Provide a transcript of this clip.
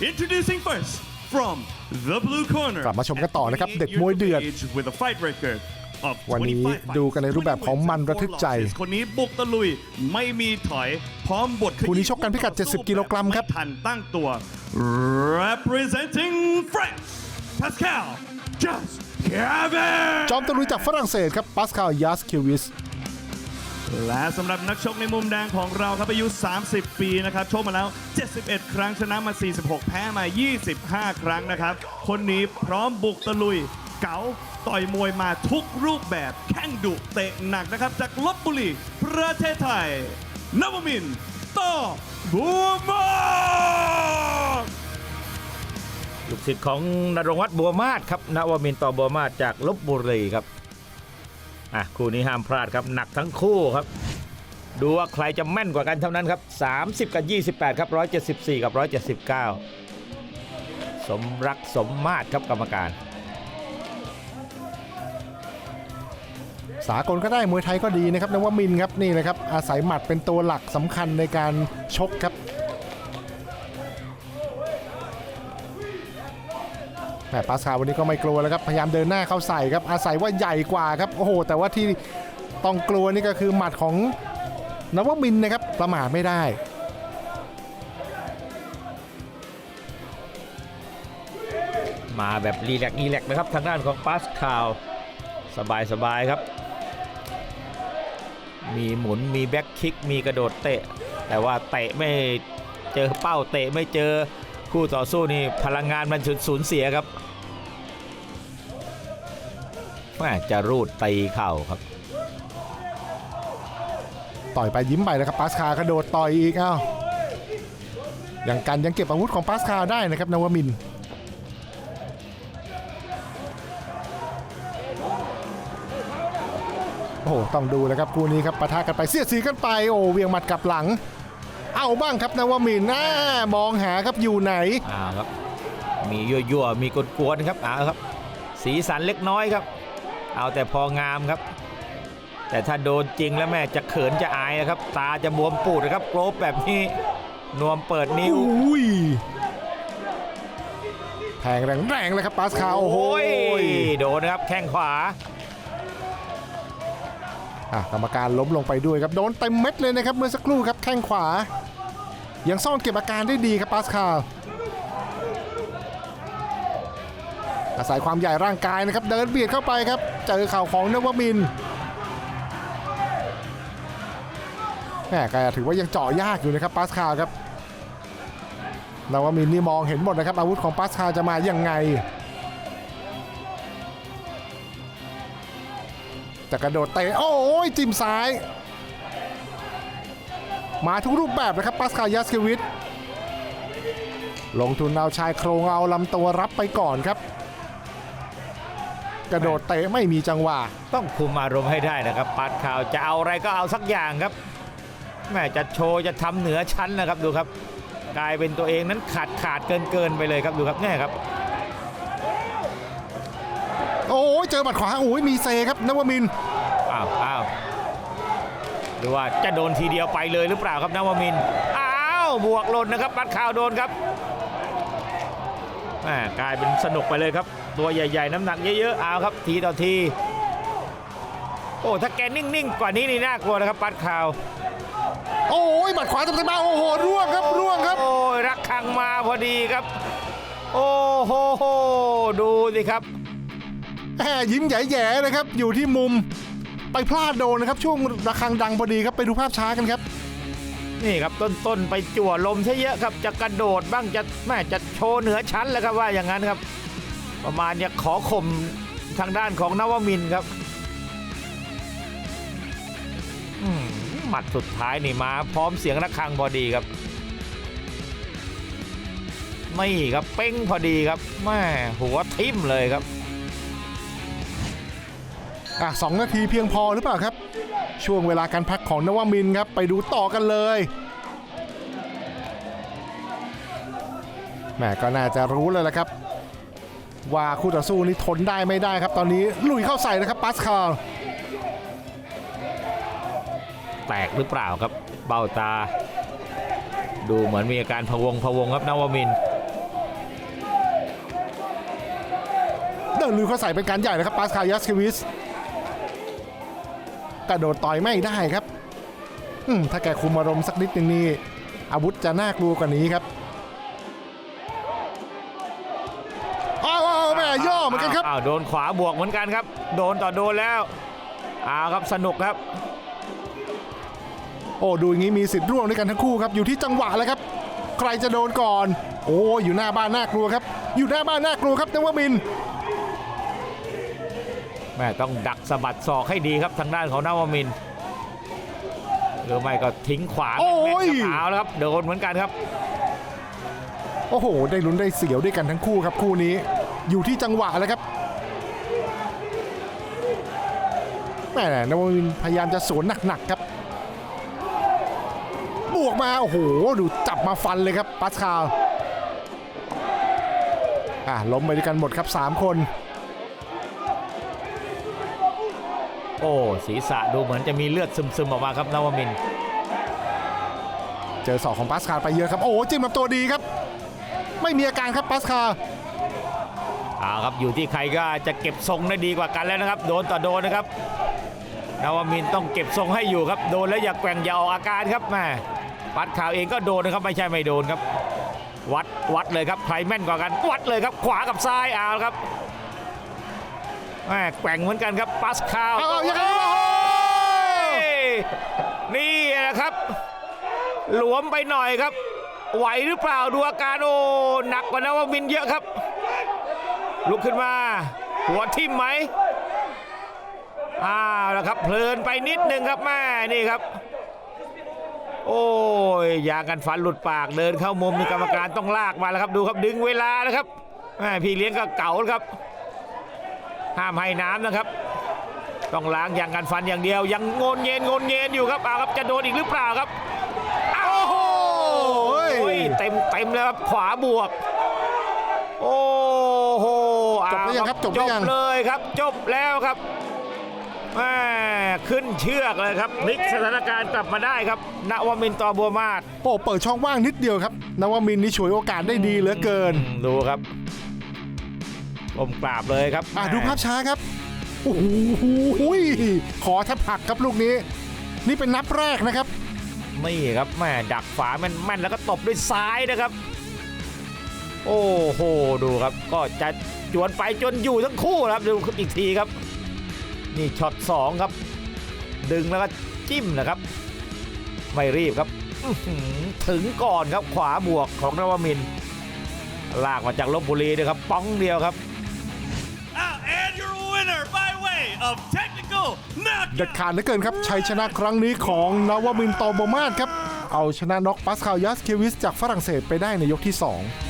Introducing first from the blue corner กลับมาชมกันต่อนะครับเด็กมวยเดือด with a fight record of วันนี้25ดูกันในรูปแบบของมันระทึกใจ คนนี้บุกตะลุยไม่มีถอย พร้อมบทคู่นี้ชกกันพิกัด 70 กิโลกรัมครับไทันตั้งตัว representing France Pascal Just Kevin จอมตะลุยจากฝรั่งเศสครับปาสคาลยาสคิวิส และสำหรับนักชกในมุมแดงของเราครับอายุ 30 ปีนะครับชกมาแล้ว 71 ครั้งชนะมา 46 แพ้มา 25 ครั้งนะครับ คนนี้พร้อมบุกตะลุย เก๋าต่อยมวยมาทุกรูปแบบแข้งดุเตะหนักนะครับ จากลบบุรีประเทศไทย นวมินต์ต่อบูมาลูกศิษย์ของนรงวัฒน์บัวมาศครับนวมินต่อบัวมาศจากลบบุรีครับ อะคู่นี้ห้ามพลาดครับหนักทั้งคู่ครับ ดูว่าใครจะแม่นกว่ากันเท่านั้นครับ 30 กับ 28 ครับ 174 กับ 179 สมรักสมมาตรครับกรรมการ สากลก็ได้มวยไทยก็ดีนะครับนวมินครับนี่เลยครับอาศัยหมัดเป็นตัวหลักสำคัญในการชกครับ แหมปาสคาวันนี้ก็ไม่กลัวแล้วครับ พยายามเดินหน้าเข้าใส่ครับ อาศัยว่าใหญ่กว่าครับ โอ้โห แต่ว่าที่ต้องกลัวนี่ก็คือหมัดของนวมินนะครับ ประมาทไม่ได้มาแบบรีแลกซ์รีแลกนะครับ ทางด้านของปาสคาลสบายสบายครับ มีหมุนมีแบ็คคิก มีกระโดดเตะ แต่ว่าเตะไม่เจอเป้าเตะไม่เจอ คู่ต่อสู้นี่พลังงานมันสูญเสียครับแม่จะรูดตีเข่าครับ ต่อยไปยิ้มไปนะครับปาสคากระโดดต่อยอีกอ้าวยังกันยังเก็บอาวุธของปาสคาได้นะครับนวมินโอ้โหต้องดูนะครับคู่นี้ครับปะทะกันไปเสียดสีกันไปโอ้เวียงหมัดกลับหลัง เอาบ้างครับนวมินทร์อ่ามองหาครับอยู่ไหนอ่าครับ มียั่วๆ มีกวนๆครับอ่าครับ สีสันเล็กน้อยครับ เอาแต่พองามครับ แต่ถ้าโดนจริงแล้วแม่จะเขินจะอายนะครับ ตาจะบวมปูดนะครับโกรบแบบนี้ นวมเปิดนิ้วอุ้ยแทงแรงๆเลยครับปาสคาลโอ้โหโดนนะครับแข้งขวา อะกรรมการล้มลงไปด้วยครับโดนเต็มเม็ดเลยนะครับเมื่อสักครู่ครับแข้งขวา ยังซ่อนเก็บอาการได้ดีครับปาสคาลอาศัยความใหญ่ร่างกายนะครับเดินเบียดเข้าไปครับเจอเข่าของนวมินแหมก็ถือว่ายังเจาะยากอยู่นะครับปาสคาลครับนวมินนี่มองเห็นหมดนะครับอาวุธของปาสคาลจะมาอยังไง จะกระโดดเตะโอ้ยจิ้มซ้าย มาทุกรูปแบบนะครับปาสคายัสเควิชลงทุนเอาชายโครงเอาลำตัวรับไปก่อนครับ กระโดดเตะไม่มีจังหวะ ต้องคุมอารมณ์ให้ได้นะครับปัดข่าวจะเอาอะไรก็เอาสักอย่างครับแม่จะโชว์จะทำเหนือชั้นนะครับดูครับ กลายเป็นตัวเองนั้นขาดขาดเกินเกินไปเลยครับดูครับแน่ครับ โอ้ยเจอหมัดขวาโอ้ยมีเซครับนวมินทร์อ้าวอ้าวหรือว่าจะโดนทีเดียวไปเลยหรือเปล่าครับนวมินทร์อ้าวบวกหล่นนะครับปัดข่าวโดนครับแม่กลายเป็นสนุกไปเลยครับ ตัวใหญ่ ๆ น้ำหนักเยอะๆเอาครับ ทีต่อที โอ้ถ้าแกนิ่งๆกว่านี้นี่น่ากลัวนะครับปัดข่าว โอ้ยหมัดขวาเต็มๆมาโอ้โหร่วงครับร่วงครับ โอ้ยรักคังมาพอดีครับ โอ้โหโหดูสิครับ แหมยิ้มแย่ๆนะครับ อยู่ที่มุมไปพลาดโดนนะครับ ช่วงระฆังดังพอดีครับไปดูภาพช้ากันครับ นี่ครับต้นๆไปจั่วลมซะเยอะครับ จะกระโดดบ้างจะแม่จะโชว์เหนือชั้นแล้วครับว่าอย่างนั้นครับ ประมาณจะขอข่มทางด้านของนวมินครับหมัดสุดท้ายนี่มา พร้อมเสียงระฆังพอดีครับ ไม่ครับเป้งพอดีครับแม่หัวทิ่มเลยครับ อะสองนาทีเพียงพอหรือเปล่าครับ ช่วงเวลาการพักของนวมินครับ ไปดูต่อกันเลยแม่ก็น่าจะรู้เลยละครับ ว่าคู่ต่อสู้นี้ทนได้ไม่ได้ครับ ตอนนี้ลุยเข้าใส่นะครับปัสคาแตกหรือเปล่าครับเบ้าตา ดูเหมือนมีอาการพะวงพะวงครับนวมินเดินลุยเข้าใส่เป็นการใหญ่นะครับปัสคายัสคิวิส กระโดดต่อยไม่ได้ครับอืมถ้าแกคุมอารมณ์สักนิดนึงนี่อาวุธจะน่ากลัวกว่านี้ครับอ้าวอ้าวแม่ย่อเหมือนกันครับอ้าวโดนขวาบวกเหมือนกันครับ โดนต่อโดนแล้วอ้าวครับสนุกครับ โอ้ดูอย่างนี้มีสิทธิ์ร่วงด้วยกันทั้งคู่ครับอยู่ที่จังหวะแล้วครับ ใครจะโดนก่อน โอ้อยู่หน้าบ้านน่ากลัวครับ อยู่หน้าบ้านน่ากลัวครับนวมินทร์ แม่ต้องดักสะบัดศอกให้ดีครับทางด้านของนวมินทร์หรือไม่ก็ทิ้งขวาโอ้ย แม่นครับเอาแล้วครับโดนเหมือนกันครับ โอ้โห ได้ลุ้นได้เสียวด้วยกันทั้งคู่ครับคู่นี้ อยู่ที่จังหวะแล้วครับแม่นวมินทร์พยายามจะสวนหนักๆครับ บวกมา โอ้โห ดูจับมาฟันเลยครับ ปัสคาลอะล้มไปด้วยกันหมดครับ 3 คน โอ้ศีรษะดูเหมือนจะมีเลือดซึมๆออกมาครับนวมินทร์เจอศอกของปัสคาลไปเยอะครับ โอ้โหจิ้มลำตัวดีครับ ไม่มีอาการครับปัสคาลเอาครับอยู่ที่ใครก็จะเก็บทรงได้ดีกว่ากันแล้วนะครับ โดนต่อโดนนะครับนวมินทร์ต้องเก็บทรงให้อยู่ครับโดนแล้วอย่าแกว่งอย่าออกอาการครับแม่ปัดข่าวเองก็โดนนะครับไม่ใช่ไม่โดนครับ วัดวัดเลยครับใครแม่นกว่ากันวัดเลยครับขวากับซ้ายเอาละครับ แม่แกว่งเหมือนกันครับปัสคาวเอาเอายังไงวะเฮ้ยนี่นะครับ หลวมไปหน่อยครับ ไหวหรือเปล่าดูอาการโอ้หนักกว่านวมินทร์เยอะครับ ลุกขึ้นมา หัวทิ่มไหมอ้าวแล้วครับเพลินไปนิดนึงครับแม่นี่ครับ โอ้ยยางกันฟันหลุดปากเดินเข้ามุมนี่กรรมการต้องลากมาแล้วครับดูครับดึงเวลานะครับแม่พี่เลี้ยงก็เก่าแล้วครับ ห้ามให้น้ำนะครับ ต้องล้างยางกันฟันอย่างเดียว ยังงนเงียนงนเงียนอยู่ครับเอาครับจะโดนอีกหรือเปล่าครับโอ้โหเต็มเต็มเลยครับขวาบวก โอ้โหจบหรือยังครับจบหรือยังจบเลยครับ จบแล้วครับแม่ขึ้นเชือกเลยครับพลิกสถานการณ์กลับมาได้ครับณวมินทร์ต่อบัวมาศโอ้เปิดช่องว่างนิดเดียวครับนวมินทร์นี่ฉวยโอกาสได้ดีเหลือเกินอืมดูครับ ก้มกราบเลยครับอะดูภาพช้าครับโอ้โหขอแทบหักครับลูกนี้ นี่เป็นนับแรกนะครับ นี่ครับแม่ดักฝาแม่นๆแล้วก็ตบด้วยซ้ายนะครับ โอ้โหดูครับ ก็จะจวนไปจนอยู่ทั้งคู่นะครับดูอีกทีครับ นี่ช็อตสองครับ ดึงแล้วก็จิ้มนะครับ ไม่รีบครับอื้อหือถึงก่อนครับขวาบวกของนวมินทร์ลากมาจากลบบุรีด้วยครับป้องเดียวครับ of technical เด็ด knockout ขาดเหลือเกินครับชัยชนะครั้งนี้ของนวามินตอโบมาศครับ เอาชนะน็อกปัสคาลยัสเควิสจากฝรั่งเศสไปได้ในยกที่ 2